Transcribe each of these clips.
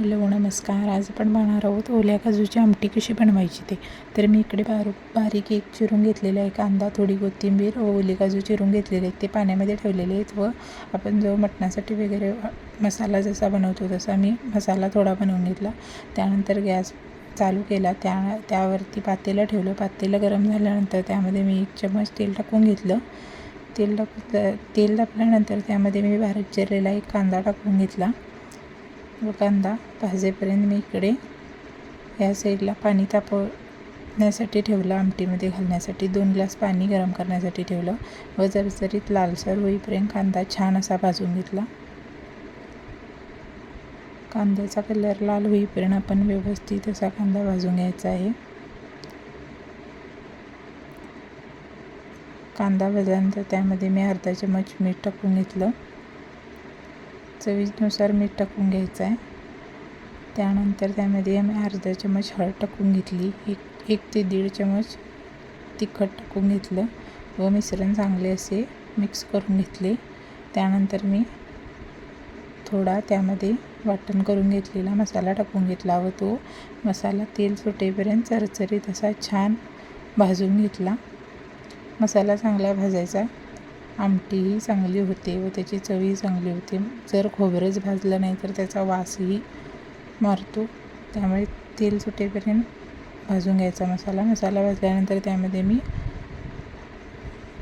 Hello नमस्कार आज आपण पाहणार आहोत. ओल्या काजूची आमटी कशी बनवायची ते. तर मी इकडे बारू बारीक एक चिरून घेतलेला आहे. कांदा थोडी कोथिंबीर व ओले काजू चिरून घेतलेले आहेत. ते पाण्यामध्ये ठेवलेले आहेत व आपण जो मटणासाठी वगैरे मसाला जसा बनवतो तसा मी मसाला थोडा बनवून घेतला. त्यानंतर गॅस चालू केला. त्या त्यावरती पातेलं ठेवलं. पातेलं गरम झाल्यानंतर त्यामध्ये मी एक चम्मच तेल टाकून घेतलं. तेल टाक तेल टाकल्यानंतर त्यामध्ये मी बारीक चिरलेला एक कांदा टाकून घेतला. व कांदा भाजेपर्यंत मी इकडे या साईडला पाणी तापवण्यासाठी ठेवलं आमटीमध्ये घालण्यासाठी. दोन ग्लास पाणी गरम करण्यासाठी ठेवलं. व जरजरीत लालसर होईपर्यंत कांदा छान असा भाजून घेतला. कांद्याचा कलर लाल होईपर्यंत आपण व्यवस्थित असा कांदा भाजून घ्यायचा आहे. कांदा भाजल्यानंतर त्यामध्ये मी अर्धा चमच मीठ टाकून घेतलं. चवीनुसार मीठ टाकून घ्यायचं आहे. त्यानंतर त्यामध्ये आम्ही अर्धा चमच हळद टाकून घेतली. एक एक ते दीड चमच तिखट टाकून घेतलं. व मिश्रण चांगले असे मिक्स करून घेतले. त्यानंतर मी थोडा त्यामध्ये वाटण करून घेतलेला मसाला टाकून घेतला व तो मसाला तेल सुटेपर्यंत चरचरीत असा छान भाजून घेतला. मसाला चांगला भाजायचा. आमटीही चांगली होते व त्याची चवही चांगली होते. जर खोबरंच भाजलं नाही तर त्याचा वासही मारतो. त्यामुळे तेल सुटेपर्यंत भाजून घ्यायचा मसाला. मसाला भाजल्यानंतर त्यामध्ये मी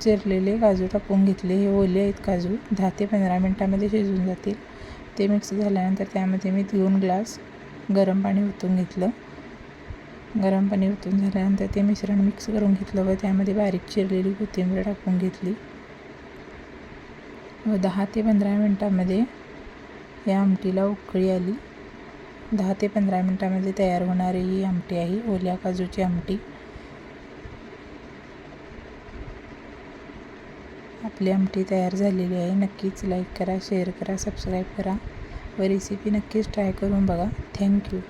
चिरलेले काजू टाकून घेतले. हे ओले आहेत काजू. दहा ते पंधरा मिनटामध्ये शिजून जातील. ते मिक्स झाल्यानंतर त्यामध्ये मी दोन ग्लास गरम पाणी ओतून घेतलं. गरम पाणी ओतून झाल्यानंतर ते मिश्रण मिक्स करून घेतलं व त्यामध्ये बारीक चिरलेली कोथिंबीर टाकून घेतली. व दहा ते पंधरा मिनटामध्ये या आमटीला उकळी आली. दहा ते पंधरा मिनटामध्ये तयार होणारी ही आमटी आहे ओल्या काजूची आमटी. आपली आमटी तयार झालेली आहे. नक्कीच लाईक करा शेअर करा सबस्क्राईब करा. व रेसिपी नक्कीच ट्राय करून बघा. थँक्यू